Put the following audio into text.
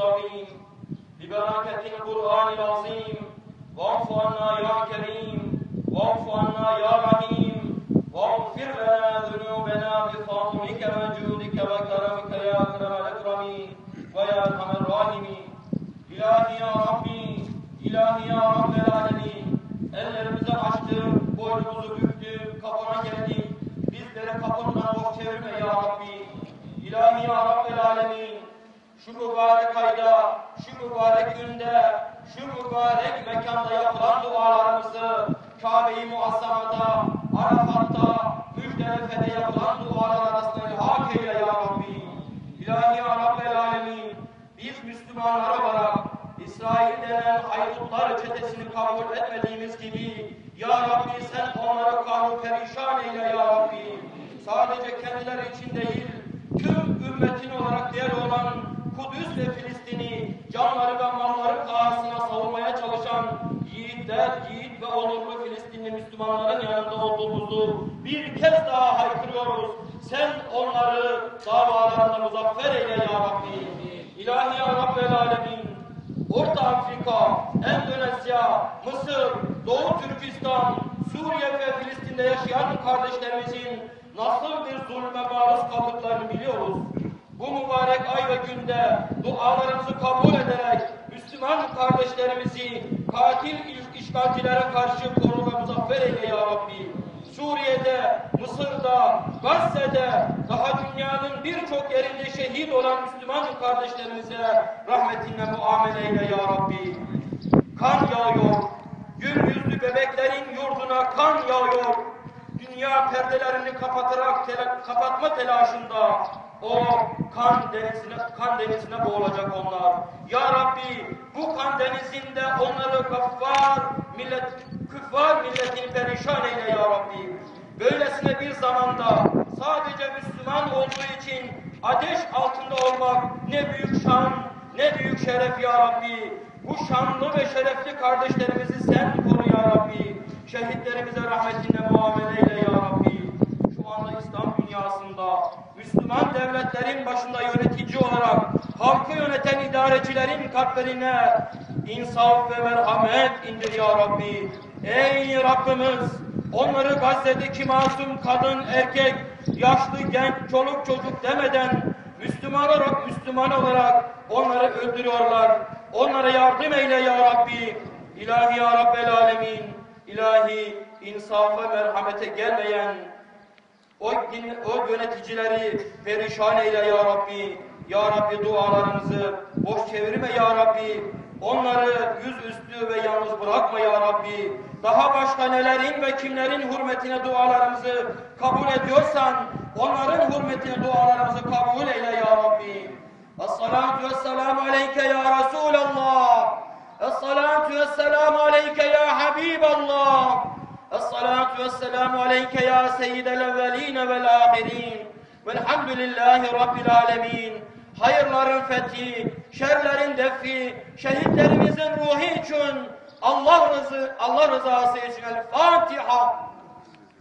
المستقيم ببركة القرآن العظيم واعف عنا يا كريم واعف عنا يا رحيم واغفر لنا ذنوبنا بفضلك وجودك وكرمك يا أكرم الأكرمين ويا أرحم الراحمين İlahi ya Rabbi, İlahi ya Rabbel Alemin, ellerimizi açtık, boynumuzu büktük, kapına geldik, bizlere kapından boş çevirme ya Rabbi. İlahi ya Rabbel Alemin, şu mübarek ayda, şu mübarek günde, şu mübarek mekanda yapılan dualarımızı, Kabe-i Muazzama'da, Arafat'ta, Müzdelife'de yapılan dualar arasında ilhak eyle ya Rabbi. İlahi Rabbel Alemin, biz Müslümanlar olarak İsrail denen haydutlar çetesini kabul etmediğimiz gibi Ya Rabbi sen onları kahru perişan eyle Ya Rabbi. Sadece kendileri için değil, tüm ümmetin olarak değer olan Kudüs ve Filistin'i canları ve malları pahasına savunmaya çalışan yiğitler, yiğit ve onurlu Filistinli Müslümanların yanında olduğumuzu bir kez daha haykırıyoruz. Sen onları davalarında muzaffer eyle Ya Rabbi. İlahi Ya Rabbel Alemin, Orta Afrika, Endonezya, Mısır, Doğu Türkistan, Suriye ve Filistin'de yaşayan kardeşlerimizin nasıl bir zulme maruz kaldıklarını biliyoruz. Bu mübarek ay ve günde dualarımızı kabul ederek Müslüman kardeşlerimizi katil işgalcilere karşı koru ve muzaffer eyle ya Rabbi. Suriye'de, Mısır'da, Gazze'de, daha dünyanın birçok yerinde şehit olan Müslüman kardeşlerimize rahmetinle muamele eyle ya Rabbi. Kan yağıyor, gül yüzlü bebeklerin yurduna kan yağıyor. Dünya perdelerini kapatarak tela kapatma telaşında o kan denizine, kan denizine boğulacak onlar. Ya Rabbi bu kan denizinde onları gaffar, millet, küffar milletini perişan eyle Ya Rabbi. Böylesine bir zamanda sadece Müslüman olduğu için ateş altında olmak ne büyük şan, ne büyük şeref Ya Rabbi. Bu şanlı ve şerefli kardeşlerimizi sen koru Ya Rabbi. Şehitlerimize rahmetinle muamele eyle Ya Rabbi. Şu anda İslam dünyasında Müslüman devletlerin başında yönetici olarak halkı yöneten idarecilerin kalplerine insaf ve merhamet indir ya Rabbi. Ey Rabbimiz onları Gazze'deki masum kadın, erkek, yaşlı, genç, çoluk, çocuk demeden Müslüman olarak, Müslüman olarak onları öldürüyorlar. Onlara yardım eyle ya Rabbi. İlahi ya Rabbel Alemin. İlahi insafa, merhamete gelmeyen o, o yöneticileri perişan eyle ya Rabbi. Ya Rabbi dualarımızı boş çevirme ya Rabbi. Onları yüzüstü ve yalnız bırakma ya Rabbi. Daha başka nelerin ve kimlerin hürmetine dualarımızı kabul ediyorsan onların hürmetine dualarımızı kabul eyle ya Rabbi. Es-salatu aleyke ya Resulallah. Es-salatu vesselamu aleyke ya Habiballah. الصلاة والسلام عليك يا سيد الأولين والآخرين والحمد لله رب العالمين hayırların fethi, şerlerin defi, şehitlerimizin ruhi için Allah rızı Allah rızası için el Fatiha.